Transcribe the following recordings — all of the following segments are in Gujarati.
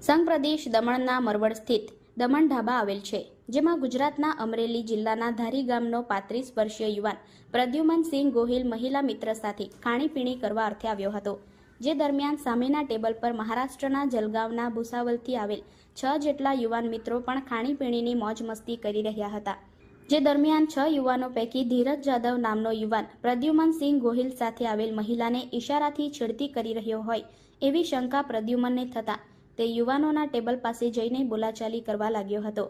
સંઘ પ્રદેશ દમણના મરવડ સ્થિત દમણ ઢાબા આવેલ છે, જેમાં ગુજરાતના અમરેલી જિલ્લાના ધારી ગામનો પાંત્રીસ વર્ષીય યુવાન પ્રદ્યુમનસિંહ ગોહિલ મહિલા મિત્ર સાથે ખાણીપીણી કરવા અર્થે આવ્યો હતો, જે દરમિયાન સામેના ટેબલ પર મહારાષ્ટ્રના જલગાંવના ભૂસાવલથી આવેલ છ જેટલા યુવાન મિત્રો પણ ખાણીપીણીની મોજ મસ્તી કરી રહ્યા હતા, જે દરમિયાન છ યુવાનો પૈકી ધીરજ જાદવ નામનો યુવાન પ્રદ્યુમનસિંહ ગોહિલ સાથે આવેલ મહિલાને ઇશારાથી છેડતી કરી રહ્યો હોય એવી શંકા પ્રદ્યુમનને થતાં તે યુવાનોના ટેબલ પાસે જઈને બોલાચાલી કરવા લાગ્યો હતો.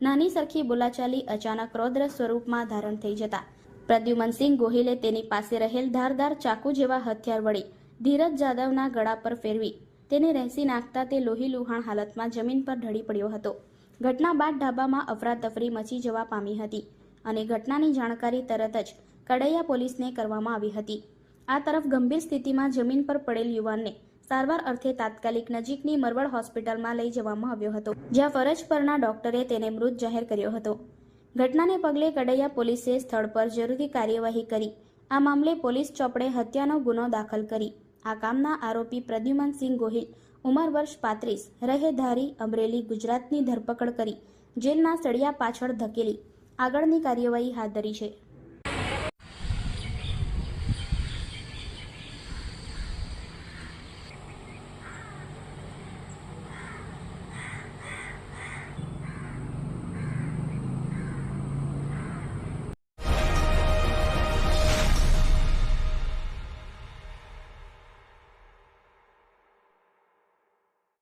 નાની સરખી બોલાચાલી અચાનક રૌદ્ર સ્વરૂપમાં ધારણ થઈ જતા. પ્રદ્યુમનસિંહ ગોહિલે તેની પાસે રહેલ ધારદાર ચાકુ જેવા હથિયાર વળી ધીરજ જાદવના ગળા પર ફેરવી તેને રહેસી નાખતા તે લોહી લુહાણ હાલતમાં જમીન પર ઢળી પડ્યો હતો. ઘટના બાદ ઢાબામાં અફરાતફરી મચી જવા પામી હતી અને ઘટનાની જાણકારી તરત જ કડૈયા પોલીસને કરવામાં આવી હતી. આ તરફ ગંભીર સ્થિતિમાં જમીન પર પડેલ યુવાનને સારવાર અર્થે તાત્કાલિક નજીકની મરવડ હોસ્પિટલમાં લઈ જવામાં આવ્યો હતો, જ્યાં ફરજ પરના ડોક્ટરે તેને મૃત જાહેર કર્યો હતો. ઘટનાને પગલે કડૈયા પોલીસે સ્થળ પર જરૂરી કાર્યવાહી કરી, આ મામલે પોલીસ ચોપડે હત્યાનો ગુનો દાખલ કરી. આ કામના આરોપી પ્રદ્યુમનસિંહ ગોહિલ, ઉંમર વર્ષ પાંત્રીસ, રહેધારી અમરેલી, ગુજરાતની ધરપકડ કરી, જેલના સળિયા પાછળ ધકેલી. આગળની કાર્યવાહી હાથ ધરી છે.